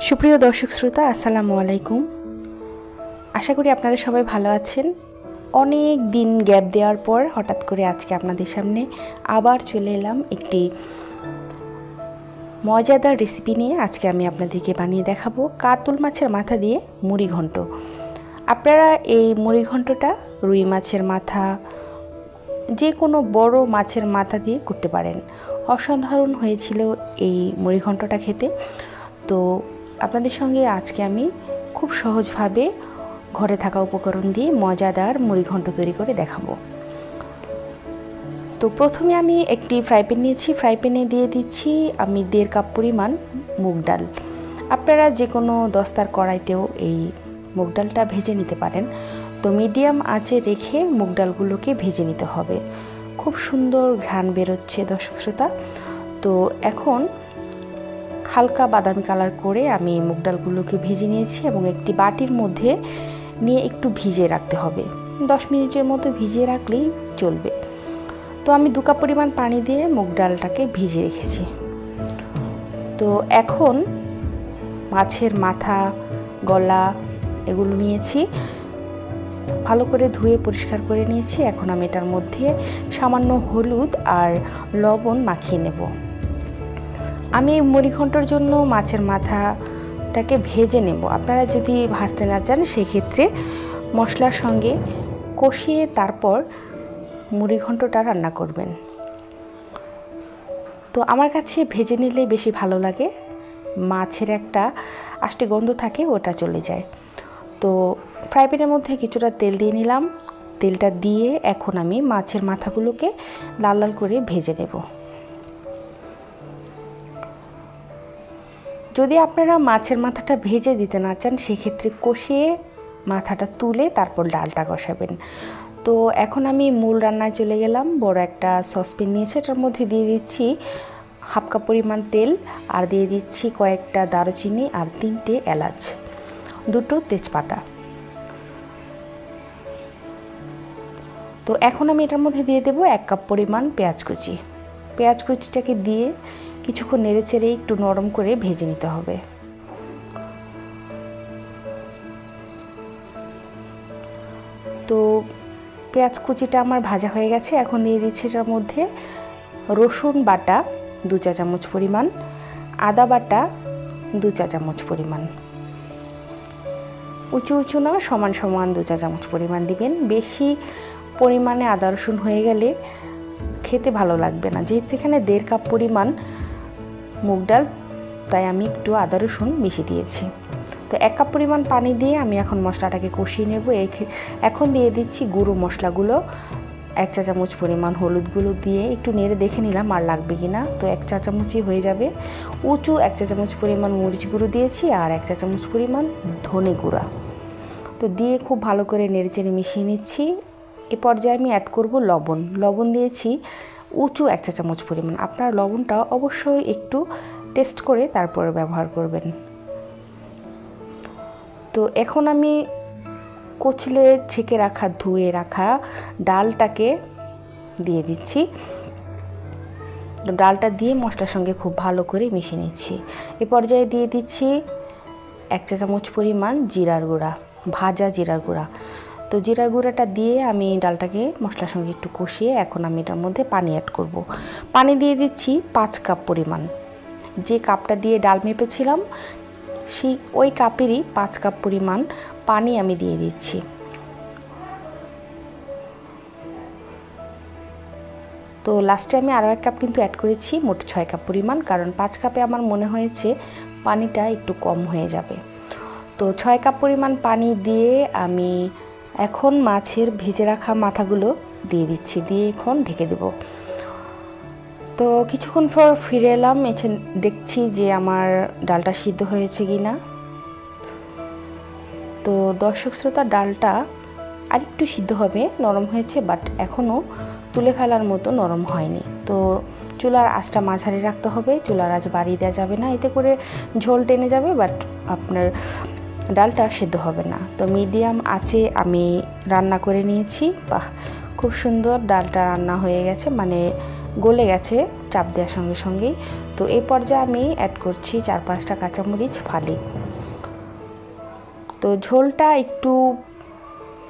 সুপ্রিয় দর্শক শ্রোতা, আসসালামু আলাইকুম। আশা করি আপনারা সবাই ভালো আছেন। অনেক দিন গ্যাপ দেওয়ার পর হঠাৎ করে আজকে আপনাদের সামনে আবার চলে এলাম একটি মজাদার রেসিপি নিয়ে। আজকে আমি আপনাদেরকে বানিয়ে দেখাবো কাতল মাছের মাথা দিয়ে মুড়ি ঘন্ট। আপনারা এই মুড়ি ঘন্টটা রুই মাছের মাথা যে কোনো বড় মাছের মাথা দিয়ে করতে পারেন। অসাধারণ হয়েছিল এই মুড়ি ঘন্টটা খেতে। তো আপনাদের সঙ্গে আজকে আমি খুব সহজভাবে ঘরে থাকা উপকরণ দিয়ে মজাদার মুড়ি ঘন্ট তৈরি করে দেখাবো। তো প্রথমে আমি একটি ফ্রাই প্যান নিয়েছি। ফ্রাই প্যানে দিয়ে দিচ্ছি আমি দেড় কাপ পরিমাণ মুগ ডাল। আপনারা যে কোনো দস্তার কড়াইতেও এই মুগ ডালটা ভেজে নিতে পারেন। তো মিডিয়াম আঁচে রেখে মুগ ডালগুলোকে ভেজে নিতে হবে। খুব সুন্দর ঘ্রাণ বেরোচ্ছে দর্শক শ্রোতা। তো এখন হালকা বাদামি কালার করে আমি মুগ ডালগুলোকে ভেজে নিয়েছি এবং একটি বাটির মধ্যে নিয়ে একটু ভিজিয়ে রাখতে হবে। দশ মিনিটের মতো ভিজিয়ে রাখলেই চলবে। তো আমি দু কাপ পরিমাণ পানি দিয়ে মুগ ডালটাকে ভিজিয়ে রেখেছি। তো এখন মাছের মাথা, গলা এগুলো নিয়েছি। ভালো করে ধুয়ে পরিষ্কার করে নিয়েছি। এখন আমি এটার মধ্যে সামান্য হলুদ আর লবণ মাখিয়ে নেব। আমি মুড়ি ঘণ্টার জন্য মাছের মাথাটাকে ভেজে নেব। আপনারা যদি ভাজতে না চান, সেক্ষেত্রে মশলার সঙ্গে কষিয়ে তারপর মুড়িঘণ্টটা রান্না করবেন। তো আমার কাছে ভেজে নিলে বেশি ভালো লাগে। মাছের একটা আষ্টে গন্ধ থাকে, ওটা চলে যায়। তো ফ্রাই প্যানের মধ্যে কিছুটা তেল দিয়ে নিলাম। তেলটা দিয়ে এখন আমি মাছের মাথাগুলোকে লাল লাল করে ভেজে নেব। যদি আপনারা মাছের মাথাটা ভেজে দিতে না চান, সেক্ষেত্রে কষিয়ে মাথাটা তুলে তারপর ডালটা কষাবেন। তো এখন আমি মূল রান্নায় চলে গেলাম। বড় একটা সসপ্যান নিয়েছি, এটার মধ্যে দিয়ে দিচ্ছি হাফ কাপ পরিমাণ তেল আর দিয়ে দিচ্ছি কয়েকটা দারুচিনি আর তিনটে এলাচ, দুটো তেজপাতা। তো এখন আমি এটার মধ্যে দিয়ে দেবো এক কাপ পরিমাণ পেঁয়াজ কুচি। পেঁয়াজ কুচিটাকে দিয়ে কিছুক্ষণ নেড়ে চেড়ে একটু নরম করে ভেজে নিতে হবে। তো পেঁয়াজ কুচিটা আমার ভাজা হয়ে গেছে, এখন দিয়ে দিচ্ছি এটার মধ্যে রসুন বাটা দু চা চামচ পরিমাণ, আদা বাটা দু চা চামচ পরিমাণ। উঁচু উঁচু না, সমান সমান দু চা চামচ পরিমাণ দিবেন। বেশি পরিমাণে আদা রসুন হয়ে গেলে খেতে ভালো লাগবে না। যেহেতু এখানে দেড় কাপ পরিমাণ মুগ ডাল, তাই আমি একটু আদা রসুন বেশি দিয়েছি। তো এক কাপ পরিমাণ পানি দিয়ে আমি এখন মশলাটাকে কষিয়ে নেব। এখন দিয়ে দিচ্ছি গুঁড়ো মশলাগুলো। এক চা চামচ পরিমাণ হলুদগুলো দিয়ে একটু নেড়ে দেখে নিলাম আর লাগবে কি না। তো এক চা চামচই হয়ে যাবে। উঁচু এক চা চামচ পরিমাণ মরিচ গুঁড়ো দিয়েছি আর এক চা চামচ পরিমাণ ধনে গুঁড়া। তো দিয়ে খুব ভালো করে নেড়ে চেড়ে মিশিয়ে নিচ্ছি। এ পর্যায়ে আমি অ্যাড করব লবণ। লবণ দিয়েছি উঁচু এক চা চামচ পরিমাণ। আপনার লবণটা অবশ্যই একটু টেস্ট করে তারপরে ব্যবহার করবেন। তো এখন আমি কচলে ছেঁকে রাখা, ধুয়ে রাখা ডালটাকে দিয়ে দিচ্ছি। ডালটা দিয়ে মশলার সঙ্গে খুব ভালো করে মিশিয়ে নিচ্ছি। এ পর্যায়ে দিয়ে দিচ্ছি এক চা চামচ পরিমাণ জিরার গুঁড়া, ভাজা জিরার গুঁড়া। তো জিরার গুঁড়াটা দিয়ে আমি ডালটাকে মশলার সঙ্গে একটু কষিয়ে এখন আমি এটার মধ্যে পানি অ্যাড করব। পানি দিয়ে দিচ্ছি পাঁচ কাপ পরিমাণ। যে কাপটা দিয়ে ডাল মেপেছিলাম, সেই ওই কাপেরই পাঁচ কাপ পরিমাণ পানি আমি দিয়ে দিচ্ছি। তো লাস্টে আমি আরও এক কাপ কিন্তু অ্যাড করেছি, মোট ছয় কাপ পরিমাণ, কারণ পাঁচ কাপে আমার মনে হয়েছে পানিটা একটু কম হয়ে যাবে। তো ছয় কাপ পরিমাণ পানি দিয়ে আমি এখন মাছের ভেজে রাখা মাথাগুলো দিয়ে দিচ্ছি, দিয়ে এখন ঢেকে দেব। তো কিছুক্ষণ পর ফিরে এলাম, এসে দেখছি যে আমার ডালটা সিদ্ধ হয়েছে কি না তো দর্শক শ্রোতা, ডালটা আরেকটু সিদ্ধ হবে, নরম হয়েছে বাট এখনও তুলে ফেলার মতো নরম হয়নি। তো চুলার আঁচটা মাঝারি রাখতে হবে, চুলার আঁচ বাড়িয়ে দেওয়া যাবে না, এতে করে ঝোল টেনে যাবে বাট আপনার ডালটা সেদ্ধ হবে না। তো মিডিয়াম আছে আমি রান্না করে নিয়েছি। বাহ, খুব সুন্দর ডালটা রান্না হয়ে গেছে মানে গলে গেছে চাপ দেওয়ার সঙ্গে সঙ্গেই। তো এই পর্যায়ে আমি অ্যাড করছি চার পাঁচটা কাঁচামরিচ, ফালি। তো ঝোলটা একটু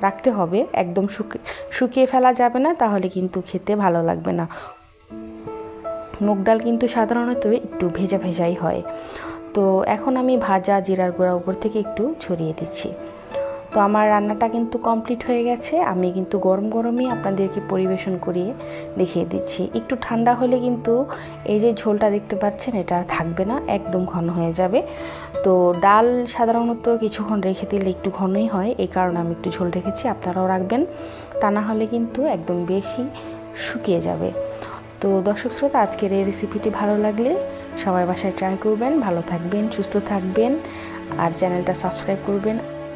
রাখতে হবে, একদম শুকিয়ে শুকিয়ে ফেলা যাবে না, তাহলে কিন্তু খেতে ভালো লাগবে না। মুগ ডাল কিন্তু সাধারণত একটু ভেজা ভেজাই হয়। তো এখন আমি ভাজা জিরার গুঁড়া উপর থেকে একটু ছড়িয়ে দিচ্ছি। তো আমার রান্নাটা কিন্তু কমপ্লিট হয়ে গেছে। আমি কিন্তু গরম গরমই আপনাদেরকে পরিবেশন করিয়ে দেখিয়ে দিচ্ছি। একটু ঠান্ডা হলে কিন্তু এই যে ঝোলটা দেখতে পাচ্ছেন, এটা আর থাকবে না, একদম ঘন হয়ে যাবে। তো ডাল সাধারণত কিছুক্ষণ রেখে দিলে একটু ঘনই হয়, এই কারণে আমি একটু ঝোল রেখেছি, আপনারাও রাখবেন। তা না হলে কিন্তু একদম বেশি শুকিয়ে যাবে। তো দর্শক শ্রোতা, আজকের এই রেসিপিটি ভালো লাগলে সবাই বাসায় ট্রাই করবেন ভালো থাকবেন সুস্থ থাকবেন আর চ্যানেলটা সাবস্ক্রাইব করবেন।